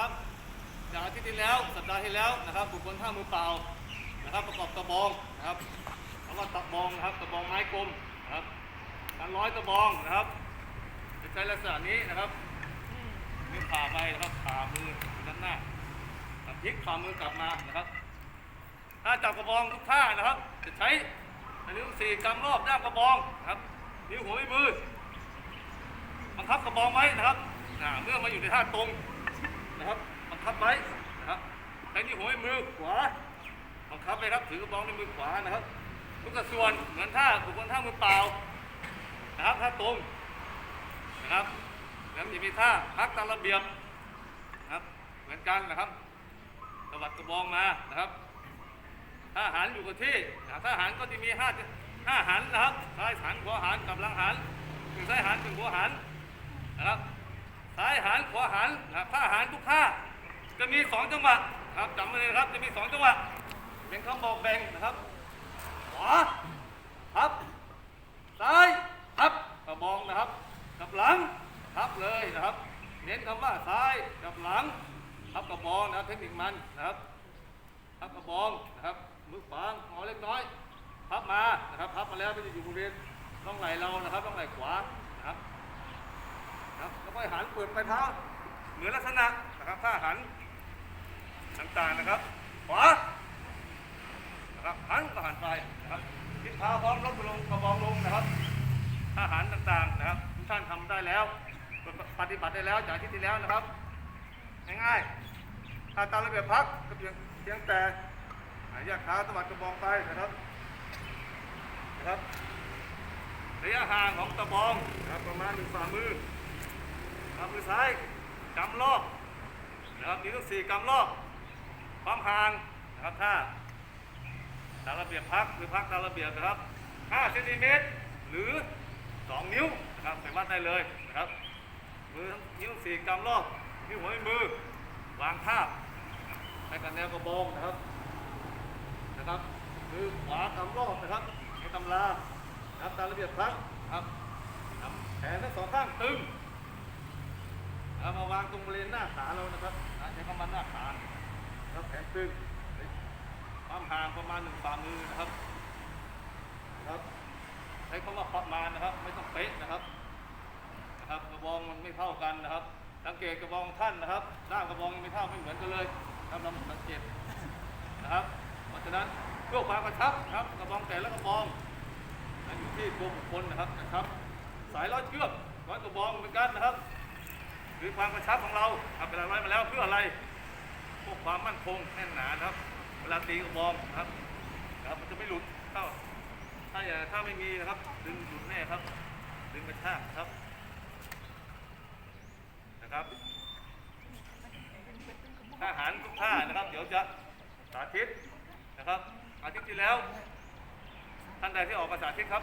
นะครับจากอาทิตย์ที่แล้วสัปดาห์ที่แล้วนะครับบุคคลท่ามือเปล่านะครับ ประกอบตะบองนะครับคำว่าตะบองนะครับตะบองไม้กลมนะครับการร้อยตะบองนะครับจะใช้ลักษณะนี้นะครับนิ้วผ่าไปนะครับผ่ามือด้านหน้าพลิกฝ่ามือกลับมานะครับ ถ้าจับกระบองทุกท่านะครับ จะใช้นิ้วสี่กำรอบด้ามกระบองนะครับนิ้วหัวไม่มือบังคับกระบองไว้นะครับเมื่อมาอยู่ในท่าตรง นะครับบังคับไว้นะครับใช้นิ้วหัวมือขวาบังคับเลยครับถือกระบองในมือขวานะครับ ทุกกระส่วนเหมือนท่าบุคคลท่ามือเปล่านะครับท่าตรงนะครับแล้วจะมีท่าพักตามระเบียบนะครับ เหมือนกันนะครับสวัดกระบองมานะครับท่าหันอยู่กับที่ท่าหันก็จะมีห้าห้าหันนะครับซ้ายหันขวาหันกับหลังหันถึงซ้ายหันถึงขวาหันนะครับ ซ้ายหันขวาหันนะข้าหันทุกท่าจะมีสองจังหวะครับจำไว้เลยนะครับจะมีสองจังหวะเป็นคำบอกแบ่งนะครับขวาทับซ้ายทับกระบองนะครับกับหลังทับเลยนะครับ เน้นคำว่าซ้ายกับหลังทับกระบองนะครับเทคนิคมันนะครับทับกระบองนะครับมือขวางงอเล็กน้อยพับมานะครับพับมาแล้วก็จะอยู่บริเวณร่องไหลเรานะครับร่องไหลขวานะครับ แล้วก็หันเปิดไปเท้า เหมือนลักษณะนะครับถ้าหันต่างๆนะครับ ขวานะครับหันก็หันไปนะครับทิศเท้าพร้อมลดลงกระบองลงนะครับถ้าหันต่างๆนะครับทุกท่านทำได้แล้ว ปฏิบัติได้แล้วจากที่ที่แล้วนะครับ ง่ายๆถ้าตามระเบียบพักก็เพียงเพียงแต่แยกขาตวัดกระบองไปนะครับนะครับระยะห่างของตะบองนะครับประมาณหนึ่งฝ่ามือ ซ้ายกำรอบนะครับนิ้วทั้งสี่กำรอบความห่างนะครับถ้าตามระเบียบพักหรือพักตามระเบียบนะครับ5เซนติเมตรหรือ 2 นิ้วนะครับไปวัดได้เลยนะครับมือทั้งนิ้วสี่กำรอบนิ้วหัวมือวางทาบให้กันแนวกระบองนะครับนะครับมือขวากำรอบนะครับในตำรานะครับตามระเบียบพักครับแขนทั้งสองข้างตึง เอามาวางตรงบริเวณหน้าขาเรานะครับใช้คำว่าหน้าขาครับแขนตึงความห่างประมาณหนึ่งฝ่ามือนะครับครับใช้คำว่าประมาณนะครับ ไม่ต้องเป๊ะนะครับนะครับกระบองมันไม่เท่ากันนะครับ สังเกตกระบองท่านนะครับด้ามกระบองไม่เท่าไม่เหมือนกันเลยครับเราสังเกตนะครับ เพราะฉะนั้นเพื่อความกระชับนะครับ กระบองแต่ละกระบองอยู่ที่ตัวบุคคลนะครับนะครับ สายร้อยเชือกร้อยกระบองเหมือนกันนะครับ หรือความกระชับของเราทำเวลาไว้มาแล้วเพื่ออะไรพวกความมั่นคงแน่นหนาครับ เวลาตีกระบองครับครับมันจะไม่หลุดเข้าถ้าอย่าถ้าไม่มีนะครับ ดึงหลุดแน่ครับ ดึงกระชากครับนะครับถ้าหันทุกท่านะครับ เดี๋ยวจะสาธิตนะครับอาทิตย์ที่แล้ว ท่านใดที่ออกมาสาธิตครับ